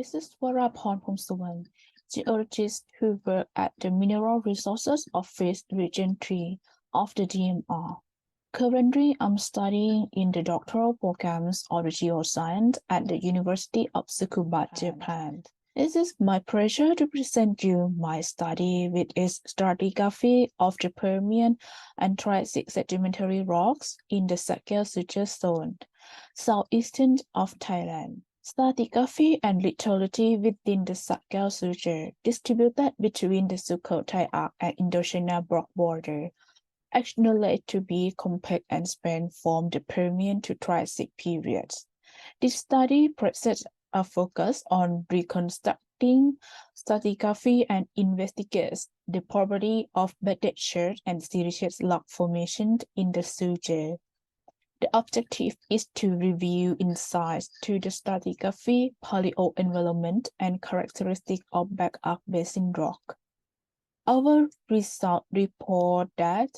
This is Waraporn Phomsuwan, geologist who work at the Mineral Resources Office Region 3 of the DMR. Currently, I'm studying in the doctoral programs of geoscience at the University of Tsukuba, Japan. It is my pleasure to present you my study with its stratigraphy of the Permian and Triassic sedimentary rocks in the Sakya Suture zone southeastern of Thailand. Stratigraphy and lithology within the Sakya Suture distributed between the Sukhothai Arc and Indochina Block border acknowledged to be compact and span from the Permian to Triassic periods. This study presents a focus on reconstructing stratigraphy and investigates the property of bedded and siliceous rock formation in the suture. The objective is to review insights to the stratigraphy, paleoenvironment, and characteristic of back arc basin rock. Our result report that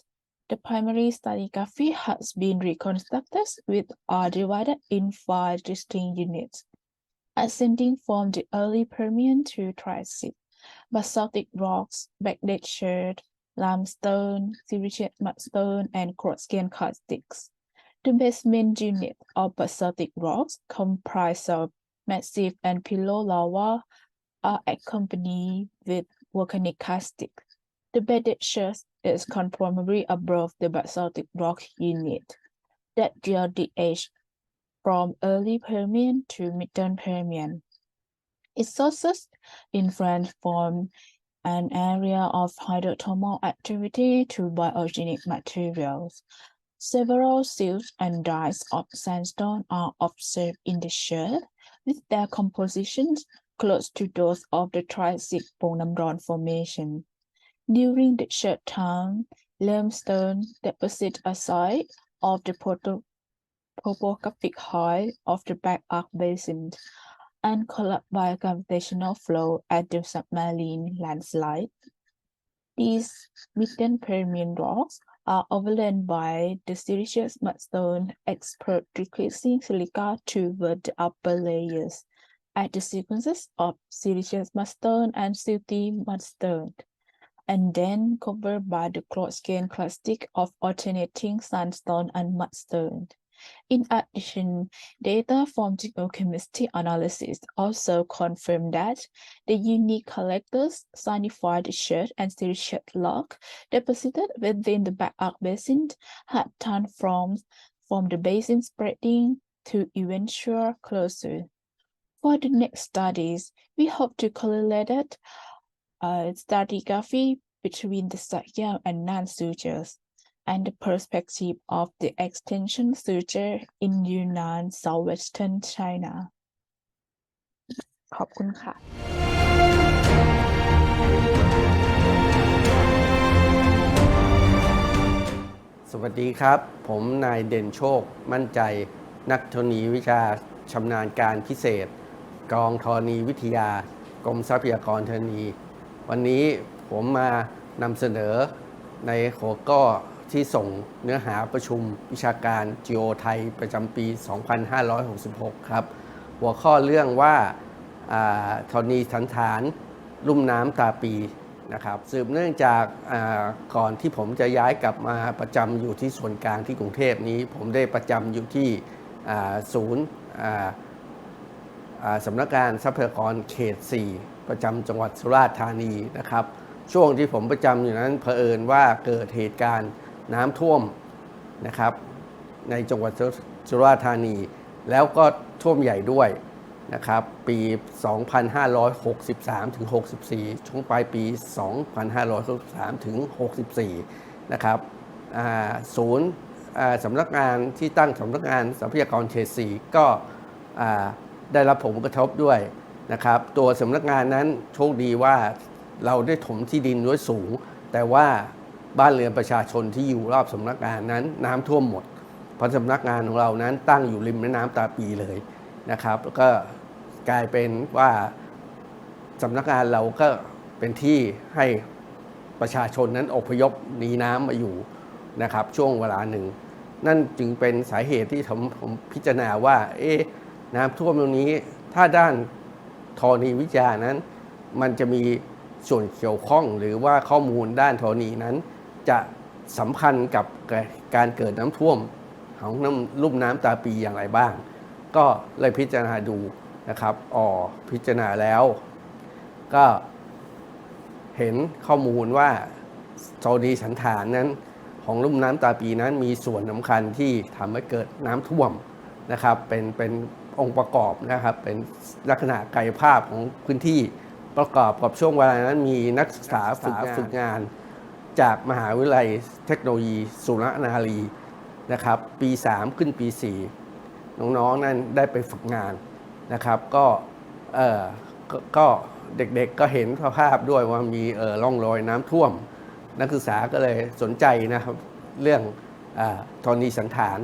the primary stratigraphy has been reconstructed with are divided in five distinct units, ascending from the early Permian to Triassic, basaltic rocks, backdate shirt, limestone, siliceous mudstone, and quartz-scan karstics. The basement unit of basaltic rocks comprised of massive and pillow lava are accompanied with volcanic karstic. The bedded shirt is conformably above the basaltic rock unit that the age from early Permian to Middle Permian. Its sources influence form an area of hydrothermal activity to biogenic materials. Several silts and dyes of sandstone are observed in the shirt, with their compositions close to those of the Triassic Bonamron Formation. During the shirt time, limestone deposit aside of the proto- topographic height of the back arc basin and collapsed by gravitational flow at the submarine landslide. These Midden Permian rocks are overlain by the silicious mudstone expert decreasing silica toward the upper layers at the sequences of silicious mudstone and silty mudstone, and then covered by the cloth-scan clastic of alternating sandstone and mudstone. In addition, data from geochemistry analysis also confirmed that the unique collectors signified shirt and siliceous rock deposited within the back arc basin had turned from from the basin spreading to eventual closure. For the next studies, we hope to correlate uh, stratigraphy between the Sakya and Nan sutures and the perspective of the extension suture in Yunnan, southwestern China. ขอบคุณค่ะ สวัสดีครับ ผมนายเด่นโชค มั่นใจ นักธรณีวิชาชำนาญการพิเศษ กองธรณีวิทยา กรมทรัพยากรธรณี วันนี้ผมมานำเสนอในหัวข้อ ที่ส่งเนื้อหาประชุมวิชาการ Geo ไทยประจำปี 2566 ครับ หัวข้อเรื่องว่าธรณีสันฐาน ลุ่มน้ำตาปีนะครับสืบเนื่องจากก่อนที่ผมจะย้ายกลับมาประจำอยู่ที่ส่วนกลางที่กรุงเทพนี้ ผมได้ประจำอยู่ที่ศูนย์อ่าอ่าสำนักงานทรัพยากรเขต 4 ประจำจังหวัดสุราษฎร์ธานีนะครับ ช่วงที่ผมประจำอยู่นั้นเผอิญว่าเกิดเหตุการณ์ น้ำท่วมนะครับในจังหวัดสุราษฎร์ธานี แล้วก็ท่วมใหญ่ด้วยนะครับปี 2563 ถึง 64 ช่วงปลายปี 2563 ถึง 64 นะครับศูนย์สำนักงานที่ตั้งสำนักงานทรัพยากรเขต4ก็ได้รับผลกระทบด้วยนะครับ ตัวสำนักงานนั้นโชคดีว่าเราได้ถมที่ดินไว้สูง แต่ว่า บ้านเรือนประชาชนที่อยู่รอบสำนักงานนั้น น้ำท่วมหมด เพราะสำนักงานของเรานั้นตั้งอยู่ริมแม่น้ำตาปีเลยนะครับแล้วก็กลายเป็นว่าสำนักงานเราก็เป็นที่ให้ประชาชนนั้นอพยพหนีน้ำมาอยู่นะครับ ช่วงเวลาหนึ่ง นั่นจึงเป็นสาเหตุที่ผมผมพิจารณาว่า เอ๊น้ำท่วมตรงนี้ถ้าด้านธรณีวิทยานั้น มันจะมีส่วนเกี่ยวข้องหรือว่าข้อมูลด้านธรณีนั้น จะสัมพันธ์กับการเกิดน้ำท่วมของน้ำลุ่มน้ำตาปีอย่างไรบ้าง ก็เลยพิจารณาดูนะครับอ๋อพิจารณาแล้ว ก็เห็นข้อมูลว่าธรณีสันฐานนั้นของลุ่มน้ำตาปีนั้นมีส่วนสำคัญที่ทำให้เกิดน้ำท่วมนะครับ เป็นเป็นองค์ประกอบนะครับ เป็นลักษณะกายภาพของพื้นที่ประกอบกับช่วงเวลานั้นมีนักศึกษาฝึกฝึกงาน จากมหาวิทยาลัยเทคโนโลยีสุรนารีนะครับ ปี 3 ขึ้นปี 4 น้องๆนั้นได้ไปฝึกงานนะครับ ก็เออก็เด็กๆก็เห็นสภาพด้วยว่ามีเออร่องรอยน้ำท่วม นักศึกษาก็เลยสนใจนะครับ เรื่องอธรณีสันฐาน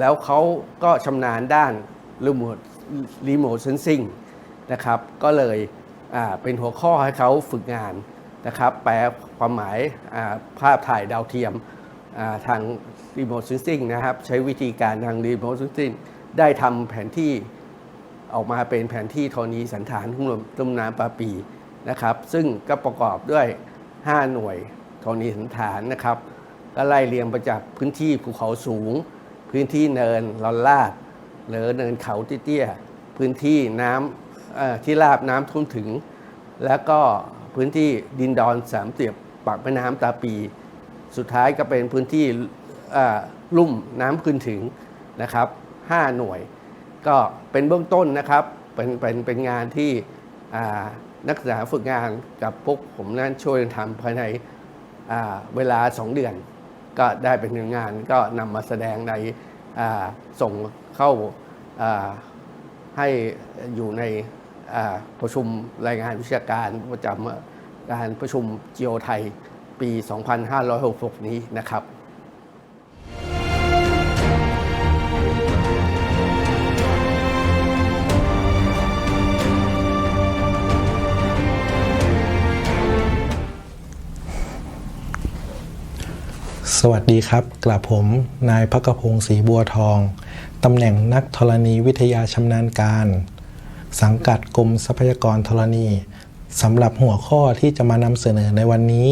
แล้วเขาก็ชำนาญด้านรีโมทรีโมทเซนซิงนะครับ ก็เลยเป็นหัวข้อให้เขาฝึกงาน นะครับแปลความหมายาภาพถ่ายดาวเทียมาทางรีโมทเซนซิงนะครับ ใช้วิธีการทางรีโมทเซนซิงได้ทำแผนที่ออกมาเป็นแผนที่ธรณีสันฐานทุ่งลมต้มน้ำปลาปีนะครับ ซึ่งก็ประกอบด้วย 5 หน่วยธรณีสันฐานนะครับ ก็ไล่เรียงไปจากพื้นที่ภูเขาสูง พื้นที่เนินลอนลาดหรือเนินเขาเตี้ยพื้นที่น้ำที่ราบน้ำท่วมถึง แล้วก็ พื้นที่ดินดอนสามเสียบปากแม่น้ำตาปี สุดท้ายก็เป็นพื้นที่ลุ่มน้ำขึ้นถึงนะครับ5หน่วย ก็เป็นเบื้องต้นนะครับเป็นเป็นเป็นงานที่นักศึกษาฝึกงานกับพวกผมนั้นช่วยทำภายในเวลา 2 เดือน ก็ได้เป็นงานก็นำมาแสดงในส่งเข้าให้อยู่ใน ประชุมรายงานวิชาการประจำการประชุมจีโอไทยปี 2566 นี้นะครับสวัสดีครับกระผม นายพักพงศ์ศรีบัวทอง ตำแหน่งนักธรณีวิทยาชำนาญการ สังกัด กรมทรัพยากรธรณีสำหรับหัวข้อที่จะมานำเสนอในวันนี้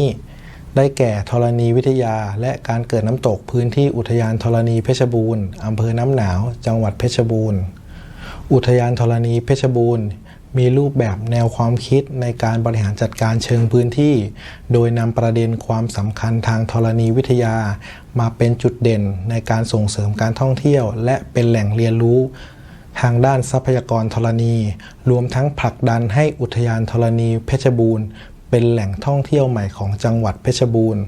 ได้แก่ธรณีวิทยาและการเกิดน้ำตกพื้นที่อุทยานธรณีเพชรบูรณ์อำเภอน้ำหนาว จังหวัดเพชรบูรณ์ อุทยานธรณีเพชรบูรณ์มีรูปแบบแนวความคิดในการบริหารจัดการเชิงพื้นที่ โดยนำประเด็นความสำคัญทางธรณีวิทยา มาเป็นจุดเด่นในการส่งเสริมการท่องเที่ยว และเป็นแหล่งเรียนรู้ ทางด้านทรัพยากรธรณี รวมทั้งผลักดันให้อุทยานธรณีเพชรบูรณ์ เป็นแหล่งท่องเที่ยวใหม่ของจังหวัดเพชรบูรณ์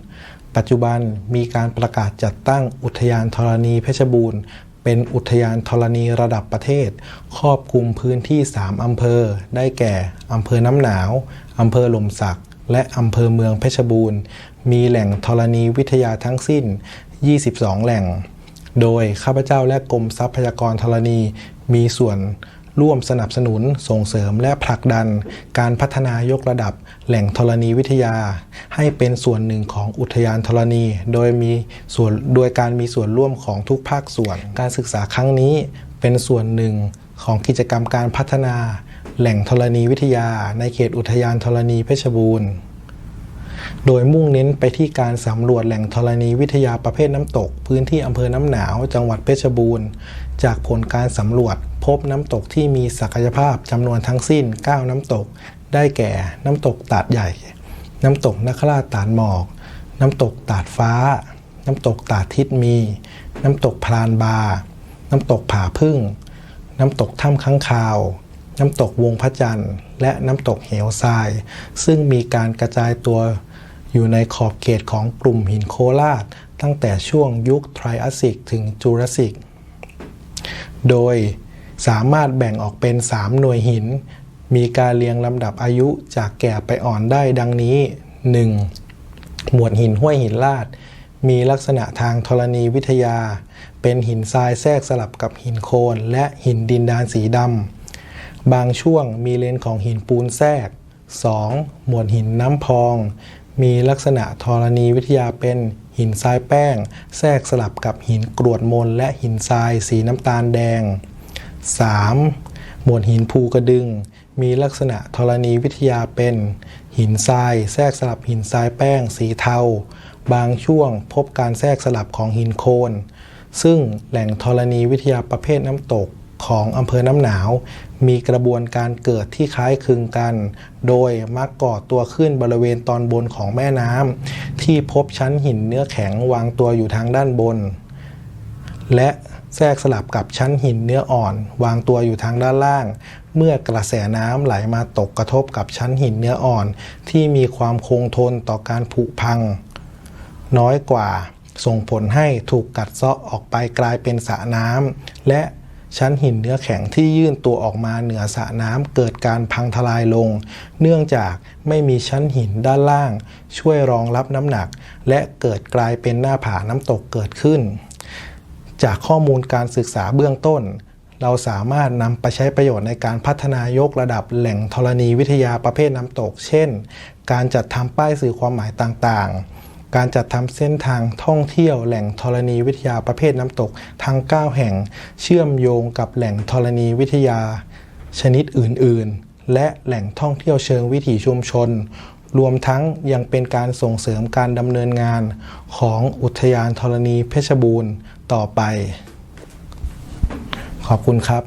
ปัจจุบันมีการประกาศจัดตั้งอุทยานธรณีเพชรบูรณ์ เป็นอุทยานธรณีระดับประเทศ ครอบคลุมพื้นที่ 3 อำเภอ ได้แก่ อำเภอน้ำหนาว อำเภอหล่มสัก และอำเภอเมืองเพชรบูรณ์ มีแหล่งธรณีวิทยาทั้งสิ้น 22 แหล่งโดยข้าพเจ้าและกรมทรัพยากรธรณี มีส่วนร่วมสนับสนุนส่งเสริมและผลักดัน การพัฒนายกระดับแหล่งธรณีวิทยา ให้เป็นส่วนหนึ่งของอุทยานธรณี โดยมีส่วนโดยการมีส่วนร่วมของทุกภาคส่วน การศึกษาครั้งนี้เป็นส่วนหนึ่งของกิจกรรมการพัฒนา แหล่งธรณีวิทยา ในเขตอุทยานธรณีเพชรบูรณ์ โดยมุ่งเน้นไปที่การสำรวจแหล่งธรณีวิทยาประเภทน้ำตก พื้นที่อำเภอน้ำหนาว จังหวัดเพชรบูรณ์ จากผลการสำรวจพบน้ำตกที่มีศักยภาพจำนวนทั้งสิ้น 9 น้ำตก ได้แก่น้ำตกตาดใหญ่ น้ำตกนักราชตาดหมอก น้ำตกตาดฟ้า น้ำตกตาดทิศมี น้ำตกพรานบา น้ำตกผาพึ่ง น้ำตกถ้ำค้างคาว น้ำตกวงพระจันทร์ และน้ำตกเหวทราย ซึ่งมีการกระจายตัวอยู่ในขอบเขตของกลุ่มหินโคราชตั้งแต่ช่วงยุคไทรอาสสิกถึงจูราสสิก โดยสามารถแบ่งออกเป็น 3 หน่วยหิน มีการเรียงลำดับอายุจากแก่ไปอ่อนได้ดังนี้ 1. หมวดหินห้วยหินลาด มีลักษณะทางธรณีวิทยา เป็นหินทรายแทรกสลับกับหินโคลนและหินดินดานสีดำ บางช่วงมีเลนของหินปูนแทรก 2. หมวดหินน้ำพอง มีลักษณะธรณีวิทยาเป็น หินทรายแป้ง แทรกสลับกับหินกรวดมนและหินทรายสีน้ำตาลแดง 3. มวดหินภูกระดึง มีลักษณะธรณีวิทยาเป็น หินทรายแทรกสลับหินทรายแป้งสีเทา บางช่วงพบการแทรกสลับของหินโคลนซึ่งแหล่งธรณีวิทยาประเภทน้ำตก ของอำเภอน้ำหนาว มีกระบวนการเกิดที่คล้ายคลึงกัน โดยมักก่อตัวขึ้นบริเวณตอนบนของแม่น้ำที่พบชั้นหินเนื้อแข็งวางตัวอยู่ทางด้านบน และแทรกสลับกับชั้นหินเนื้ออ่อน วางตัวอยู่ทางด้านล่าง เมื่อกระแสน้ำไหลมาตกกระทบกับชั้นหินเนื้ออ่อน ที่มีความคงทนต่อการผุพัง น้อยกว่าส่งผลให้ถูกกัดเซาะออกไปกลายเป็นสระน้ำและ ชั้นหินเนื้อแข็งที่ยื่นตัวออกมาเหนือสระน้ำเกิดการพังทลายลง เนื่องจากไม่มีชั้นหินด้านล่าง ช่วยรองรับน้ำหนัก และเกิดกลายเป็นหน้าผาน้ำตกเกิดขึ้น จากข้อมูลการศึกษาเบื้องต้น เราสามารถนำไปใช้ประโยชน์ในการพัฒนายกระดับแหล่งธรณีวิทยาประเภทน้ำตก เช่น การจัดทำป้ายสื่อความหมายต่างๆ การจัดทำเส้นทางท่องเที่ยวแหล่งธรณีวิทยาประเภทน้ำตกทั้ง 9 แห่ง เชื่อมโยงกับแหล่งธรณีวิทยา ชนิดอื่น ๆ และแหล่งท่องเที่ยวเชิงวิถีชุมชน รวมทั้งยังเป็นการส่งเสริมการดำเนินงานของอุทยานธรณีเพชรบูรณ์ต่อไป ขอบคุณครับ